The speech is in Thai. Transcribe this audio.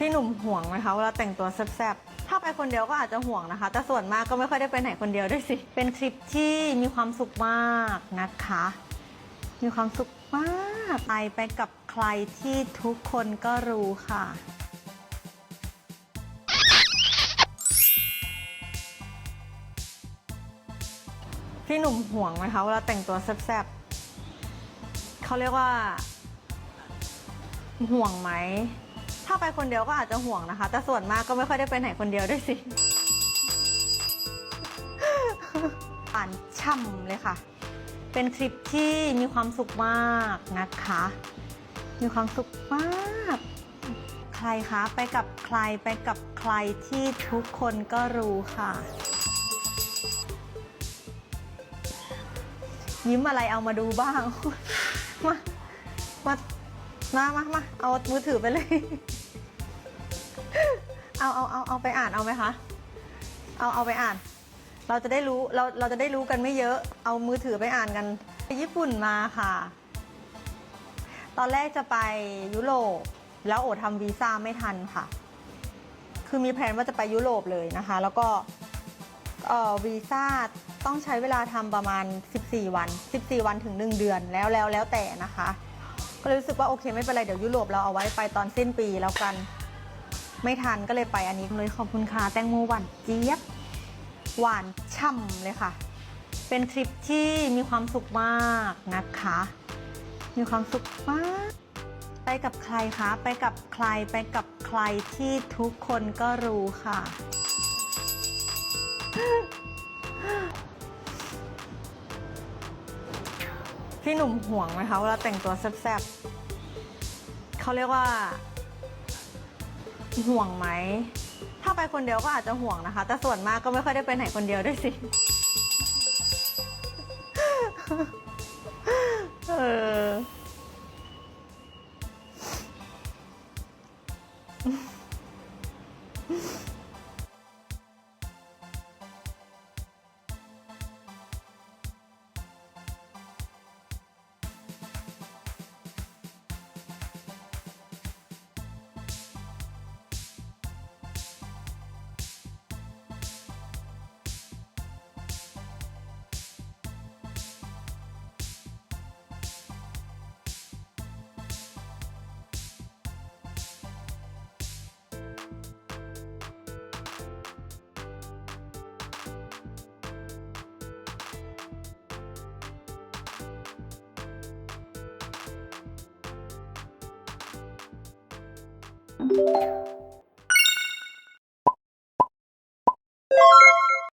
พี่หนุ่มห่วงไหมคะเวลาแต่งตัวแซ่บๆ ถ้าไปคนเดียวก็อาจจะห่วงนะคะ แต่ส่วนมากก็ไม่ค่อยได้ไปไหนคนเดียวด้วยสิ เป็นทริปที่มีความสุขมากนะคะ มีความสุขมากไปไปกับใครที่ทุกคนก็รู้ค่ะ พี่หนุ่มห่วงไหมคะเวลาแต่งตัวแซ่บๆเขาเรียกว่า ห่วงไหม ถ้าไปคนเดียวก็อาจจะห่วงนะคะ แต่ส่วนมากก็ไม่ค่อยได้ไปไหนคนเดียวด้วยสิอ่านช่ำเลยค่ะ เป็นทริปที่มีความสุขมากนะคะ มีความสุขมาก ใครคะ ไปกับใครไปกับใครที่ทุกคนก็รู้ค่ะ ยิ้มอะไรเอามาดูบ้าง มา มา มา มา มา เอามือถือไปเลย เอาเอาเอาเอาไปอ่านเอาไหมคะ เอาเอาไปอ่าน เราจะได้รู้เราเราจะได้รู้กันไม่เยอะ เอามือถือไปอ่านกันไปญี่ปุ่นมาค่ะ ตอนแรกจะไปยุโรปแล้วโอทำวีซ่าไม่ทันค่ะ คือมีแผนว่าจะไปยุโรปเลยนะคะ แล้วก็เอ่อวีซ่าต้องใช้เวลาทำประมาณ 14 วัน 14 วันถึง 1 เดือนแล้วแล้วแล้วแต่นะคะ ก็เลยรู้สึกว่าโอเคไม่เป็นไรเดี๋ยวยุโรปเราเอาไว้ไปตอนสิ้นปีแล้วกัน ไม่ทันก็เลยไปอันนี้เลยขอบคุณค่ะแตงโมหวานเจี๊ยบ หวานช่ำเลยค่ะ เป็นทริปที่มีความสุขมากนะคะ มีความสุขมาก ไปกับใครคะ ไปกับใครไปกับใครที่ทุกคนก็รู้ค่ะ พี่หนุ่มห่วงไหมคะเวลาแต่งตัวแซ่บๆเขาเรียกว่า ห่วงไหม ถ้าไปคนเดียวก็อาจจะห่วงนะคะ แต่ส่วนมากก็ไม่ค่อยได้ไปไหนคนเดียวด้วยสิ เออ